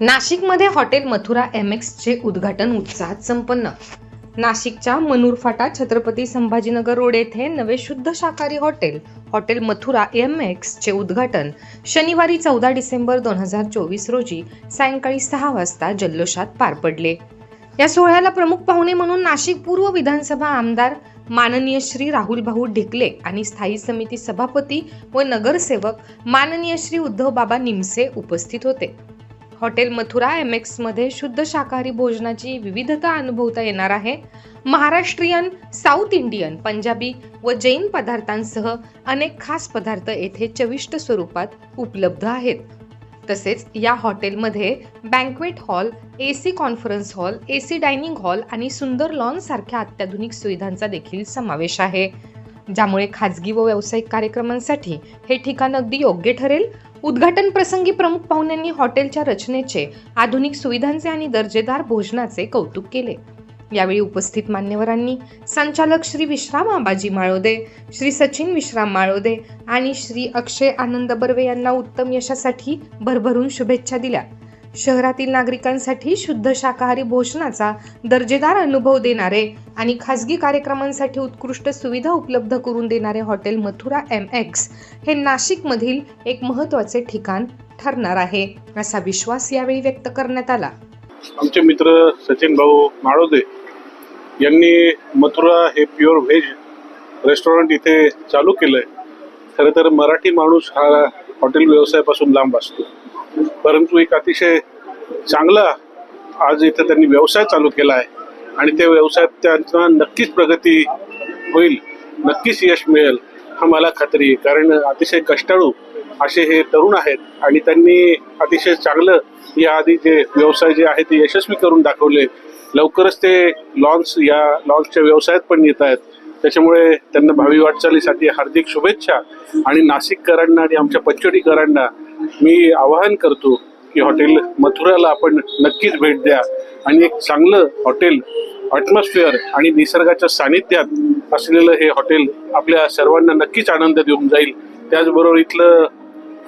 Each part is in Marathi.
नाशिकमध्ये हॉटेल मथुरा एम एक्सचे उद्घाटन उत्साहात संपन्न. नाशिकच्या मनूर फाटा छत्रपती संभाजीनगर रोड येथे नवे शुद्ध शाकाहारी हॉटेल हॉटेल मथुरा एम एक्सचे उद्घाटन शनिवारी चौदा डिसेंबर दोन हजार चोवीस रोजी सायंकाळी सहा वाजता जल्लोषात पार पडले. या सोहळ्याला प्रमुख पाहुणे म्हणून नाशिक पूर्व विधानसभा आमदार माननीय श्री राहुल भाऊ ढिकले आणि स्थायी समिती सभापती व नगरसेवक माननीय श्री उद्धव बाबा निमसे उपस्थित होते. हॉटेल मथुरा एममध्ये शुद्ध शाकाहारी भोजनाची विविधता अनुभवता येणार आहे. महाराष्ट्रीयन साऊथ इंडियन पंजाबी व जैन पदार्थांसह अनेक खास पदार्थ येथे चविष्ट स्वरूपात उपलब्ध आहेत. तसेच या हॉटेलमध्ये banquet hall A C conference hall A C dining hall आणि सुंदर लॉन सारख्या अत्याधुनिक सुविधांचा देखील समावेश आहे. ज्यामुळे खाजगी व व्यावसायिक कार्यक्रमांसाठी हे ठिकाण अगदी योग्य ठरेल उद्घाटन प्रसंगी प्रमुख पाहुण्यांनी हॉटेलच्या रचनेचे आधुनिक सुविधांचे आणि दर्जेदार भोजनाचे कौतुक केले. यावेळी उपस्थित मान्यवरांनी संचालक श्री विश्राम आबाजी माळोदे श्री सचिन विश्राम माळोदे आणि श्री अक्षय आनंद बर्वे यांना उत्तम यशासाठी भरभरून शुभेच्छा दिल्या. शहरातील नागरिकांसाठी शुद्ध शाकाहारी भोजनाचा दर्जेदार अनुभव देणारे आणि खासगी कार्यक्रमांसाठी उत्कृष्ट सुविधा उपलब्ध करून देणारे हॉटेल मथुरा एम एक्स हे नाशिकमधील एक महत्त्वाचे ठिकाण ठरणार आहे असा विश्वास यावेळी व्यक्त करण्यात आला. आमचे मित्र सचिन भाऊ माळोदे यांनी मथुरा हे प्युअर व्हेज रेस्टॉरंट इथे चालू केलंय. खरं तर मराठी माणूस हा हॉटेल व्यवसायापासून लांब असतो. परंतु एक अतिशय चांगलं आज इथं त्यांनी व्यवसाय चालू केला आहे. आणि त्या व्यवसायात त्यांना नक्कीच प्रगती होईल नक्कीच यश मिळेल हा मला खात्री आहे. कारण अतिशय कष्टाळू असे हे तरुण आहेत आणि त्यांनी अतिशय चांगलं या आधी जे व्यवसाय जे आहे ते यशस्वी करून दाखवले. लवकरच ते लॉन्स या लॉन्सच्या व्यवसायात पण येत आहेत. त्याच्यामुळे त्यांना भावी वाटचालीसाठी हार्दिक शुभेच्छा. आणि नाशिककरांना आणि आमच्या पंचवटीकरांना मी आवाहन करतो की हॉटेल मथुराला आपण नक्कीच भेट द्या. आणि एक चांगलं हॉटेल ॲटमॉस्फिअर आणि निसर्गाच्या सानिध्यात असलेलं हे हॉटेल आपल्या सर्वांना नक्कीच आनंद देऊन जाईल. त्याचबरोबर इथलं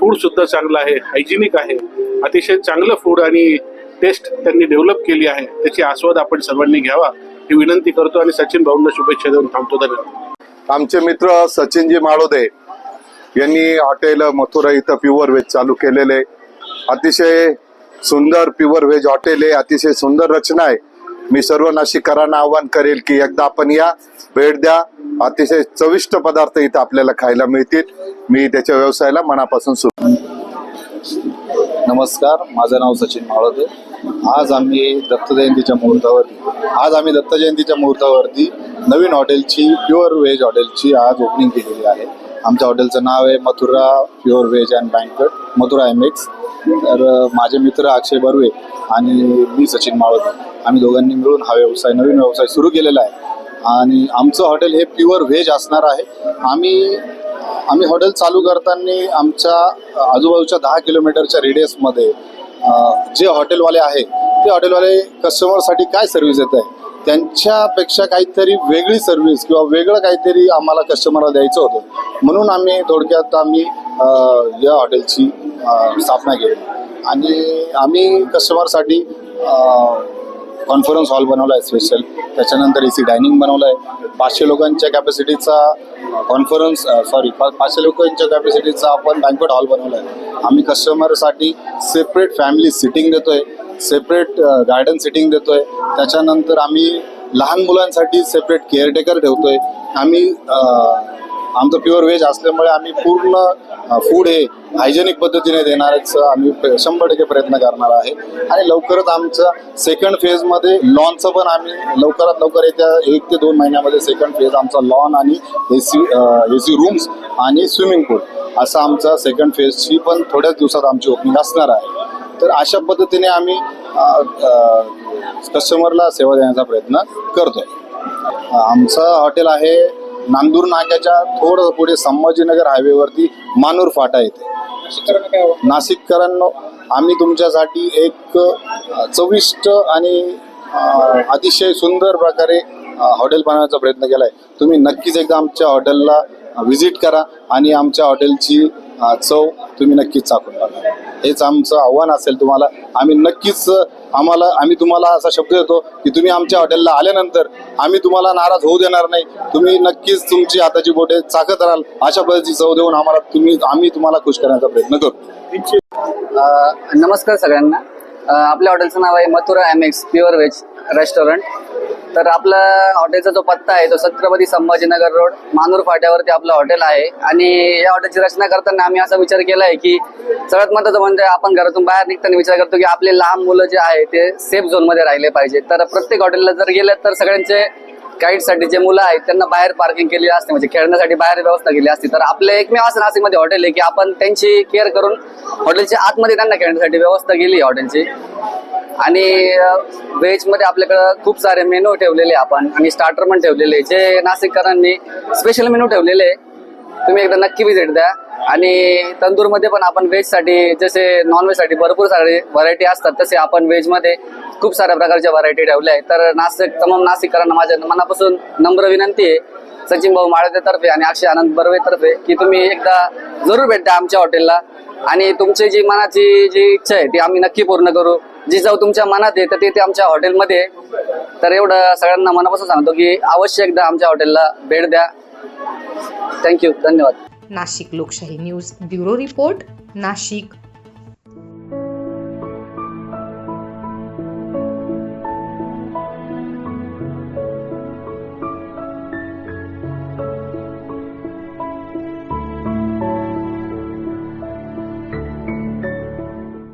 फूडसुद्धा चांगलं आहे हायजिनिक आहे. अतिशय चांगलं फूड आणि टेस्ट त्यांनी डेव्हलप केली आहे. त्याची आस्वाद आपण सर्वांनी घ्यावा. ही विनंती करतो आणि सचिन भाऊंना शुभेच्छा देऊन थांबतो. धन्यवाद. आमचे मित्र सचिनजी माळोदे यांनी हॉटेल मथुरा इथं प्युअर व्हेज चालू केलेले अतिशय सुंदर प्युअर व्हेज हॉटेल आहे अतिशय सुंदर रचना आहे. मी सर्व नाशिककरांना आवाहन करेल की एकदा आपण या भेट द्या. अतिशय चविष्ट पदार्थ इथं आपल्याला खायला मिळतील. मी त्याच्या व्यवसायाला मनापासून सुरू नमस्कार माझं नाव सचिन माळोदे. आज आम्ही दत्त जयंतीच्या मुहूर्तावरती आज आम्ही दत्त जयंतीच्या मुहूर्तावरती नवीन हॉटेलची प्युअर व्हेज हॉटेलची आज ओपनिंग केलेली आहे. आमच्या हॉटेलचं नाव आहे Mathura pure veg and banquet. Madhura M X तर माझे मित्र अक्षय बर्वे आणि मी सचिन माळोदे आम्ही दोघांनी मिळून हा व्यवसाय नवीन व्यवसाय सुरू केलेला आहे. आणि आमचं हॉटेल हे प्युअर व्हेज असणार आहे. आम्ही आम्ही हॉटेल चालू करताना आमच्या आजूबाजूच्या दहा किलोमीटरच्या रेडियसमध्ये जे हॉटेलवाले आहे ते हॉटेलवाले कस्टमरसाठी काय सर्व्हिस देत आहे त्यांच्यापेक्षा काहीतरी वेगळी सर्व्हिस किंवा वेगळं काहीतरी आम्हाला कस्टमरला द्यायचं होतं. म्हणून आम्ही थोडक्यात आम्ही या हॉटेलची स्थापना केली. आणि आम्ही कस्टमरसाठी कॉन्फरन्स हॉल बनवला आहे स्पेशल त्याच्यानंतर ए सी डायनिंग बनवलं आहे पाचशे लोकांच्या कॅपॅसिटीचा कॉन्फरन्स सॉरी पाचशे लोकांच्या कॅपॅसिटीचा आपण बँकवेट हॉल बनवला आहे आम्ही कस्टमरसाठी सेपरेट फॅमिली सिटिंग देतो आहे सेपरेट गार्डन सिटिंग देतो आहे त्याच्यानंतर आम्ही लहान मुलांसाठी सेपरेट केअरटेकर ठेवतो आहे आम्ही आमचं प्युअर व्हेज असल्यामुळे आम्ही पूर्ण फूड हे हायजेनिक पद्धतीने देणारच आम्ही शंभर टक्के प्रयत्न करणार आहे. आणि लवकरच आमचं सेकंड फेजमध्ये लॉनचं पण आम्ही लवकरात लवकर येत्या एक ते दोन महिन्यामध्ये सेकंड फेज आमचा लॉन आणि A C A C rooms आणि स्विमिंग पूल असं आमचा सेकंड फेजची पण थोड्याच दिवसात आमची ओपनिंग असणार आहे. तर अशा पद्धतीने आम्ही कस्टमरला सेवा देण्याचा प्रयत्न करतोय. आमचं हॉटेल आहे नांदूर नाक्याच्या थोडं पुढे संभाजीनगर हायवेवरती मानूर फाटा येथे नाशिककरांनो आम्ही तुमच्यासाठी एक चविष्ट आणि अतिशय सुंदर प्रकारे हॉटेल बनवण्याचा प्रयत्न केला आहे तुम्ही नक्कीच एकदा आमच्या हॉटेलला व्हिजिट करा आणि आमच्या हॉटेलची चव तुम्ही नक्कीच चाकून बघा. हेच आमचं आव्हान असेल तुम्हाला. आम्ही नक्कीच आम्हाला आम्ही तुम्हाला असा शब्द देतो की तुम्ही आमच्या हॉटेलला आल्यानंतर आम्ही तुम्हाला नाराज होऊ देणार नाही. तुम्ही नक्कीच तुमची हाताची बोटे चाकत राहाल अशा पद्धतीची चव देऊन आम्हाला तुम्ही आम्ही तुम्हाला खुश करण्याचा प्रयत्न करू. नमस्कार सगळ्यांना. आपल्या हॉटेलचं नाव आहे Mathura M X pure veg restaurant तर आपला हॉटेलचा जो पत्ता आहे तो छत्रपती संभाजीनगर रोड मानूर फाट्यावरती आपलं हॉटेल आहे. आणि या हॉटेलची रचना करताना आम्ही असा विचार केला आहे की सर्वात महत्त्वाचं म्हणजे आपण घरातून बाहेर निघताना विचार करतो की आपले लहान मुलं जे आहे ते सेफ झोनमध्ये राहिले पाहिजे. तर प्रत्येक हॉटेलला जर गेले तर सगळ्यांचे गाईडसाठी जे मुलं आहेत त्यांना बाहेर पार्किंग केली असते म्हणजे खेळण्यासाठी बाहेर व्यवस्था केली असती. तर आपले एकमेव असं नाशिकमध्ये हॉटेल आहे की आपण त्यांची केअर करून हॉटेलच्या आतमध्ये त्यांना खेळण्यासाठी व्यवस्था केली हॉटेलची. आणि व्हेजमध्ये आपल्याकडं खूप सारे मेनू ठेवलेले आपण आणि स्टार्टर पण ठेवलेले जे नाशिककरांनी स्पेशल मेनू ठेवलेले आहे. तुम्ही एकदा नक्की विजिट द्या. आणि तंदूरमध्ये पण आपण व्हेजसाठी जसे नॉनव्हेजसाठी भरपूर सारे व्हरायटी असतात तसे आपण व्हेजमध्ये खूप साऱ्या प्रकारच्या व्हरायटी ठेवल्या आहेत. तर नाशिक तमाम नाशिककरांना माझ्या मनापासून नम्र विनंती आहे सचिन भाऊ माळदेतर्फे आणि अक्षय आनंद बर्वेतर्फे की तुम्ही एकदा जरूर भेट द्या आमच्या हॉटेलला आणि तुमची जी मनाची जी इच्छा आहे ती आम्ही नक्की पूर्ण करू. जी जाऊ तुमच्या मनात आहे तर ते ते आमच्या हॉटेलमध्ये तर एवढं सगळ्यांना मनापासून सांगतो की अवश्य एकदा आमच्या हॉटेलला भेट द्या. थँक्यू धन्यवाद. नाशिक लोकशाही न्यूज ब्युरो रिपोर्ट नाशिक.